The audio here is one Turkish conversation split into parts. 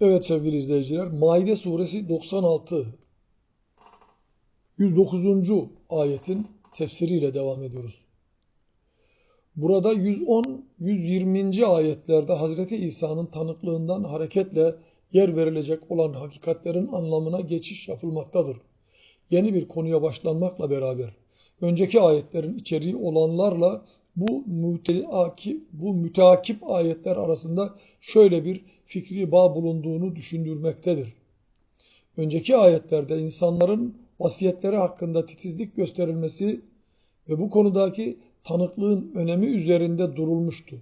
Evet sevgili izleyiciler, Maide suresi 96 109. ayetin tefsiriyle devam ediyoruz. Burada 110-120. ayetlerde Hazreti İsa'nın tanıklığından hareketle yer verilecek olan hakikatlerin anlamına geçiş yapılmaktadır. Yeni bir konuya başlanmakla beraber önceki ayetlerin içeriği olanlarla bu müteakip, bu müteakip ayetler arasında şöyle bir fikri bağ bulunduğunu düşündürmektedir. Önceki ayetlerde insanların vasiyetleri hakkında titizlik gösterilmesi ve bu konudaki tanıklığın önemi üzerinde durulmuştu.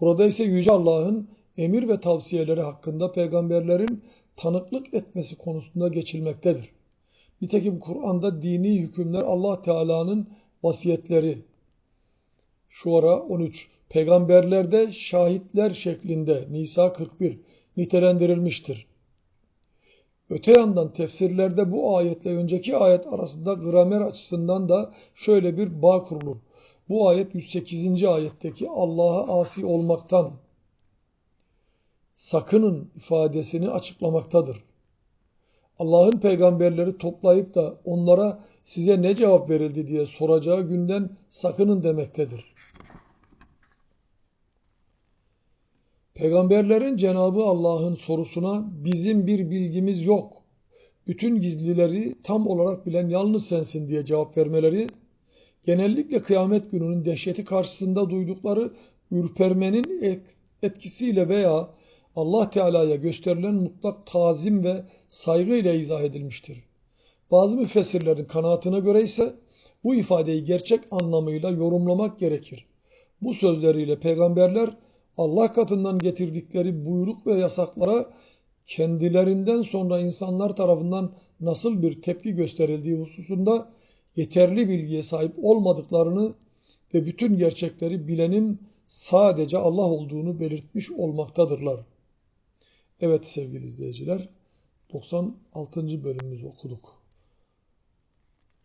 Burada ise Yüce Allah'ın emir ve tavsiyeleri hakkında peygamberlerin tanıklık etmesi konusunda geçilmektedir. Nitekim Kur'an'da dini hükümler Allah Teala'nın vasiyetleri, şu ara 13, peygamberlerde şahitler şeklinde Nisa 41 nitelendirilmiştir. Öte yandan tefsirlerde bu ayetle önceki ayet arasında gramer açısından da şöyle bir bağ kurulur. Bu ayet 108. ayetteki Allah'a asi olmaktan sakının ifadesini açıklamaktadır. Allah'ın peygamberleri toplayıp da onlara size ne cevap verildi diye soracağı günden sakının demektedir. Peygamberlerin Cenabı Allah'ın sorusuna bizim bir bilgimiz yok. Bütün gizlileri tam olarak bilen yalnız sensin diye cevap vermeleri, genellikle kıyamet gününün dehşeti karşısında duydukları ürpermenin etkisiyle veya Allah Teala'ya gösterilen mutlak tazim ve saygı ile izah edilmiştir. Bazı müfessirlerin kanaatine göre ise bu ifadeyi gerçek anlamıyla yorumlamak gerekir. Bu sözleriyle peygamberler Allah katından getirdikleri buyruk ve yasaklara kendilerinden sonra insanlar tarafından nasıl bir tepki gösterildiği hususunda yeterli bilgiye sahip olmadıklarını ve bütün gerçekleri bilenin sadece Allah olduğunu belirtmiş olmaktadırlar. Evet sevgili izleyiciler 96. bölümümüzü okuduk.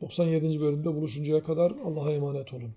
97. bölümde buluşuncaya kadar Allah'a emanet olun.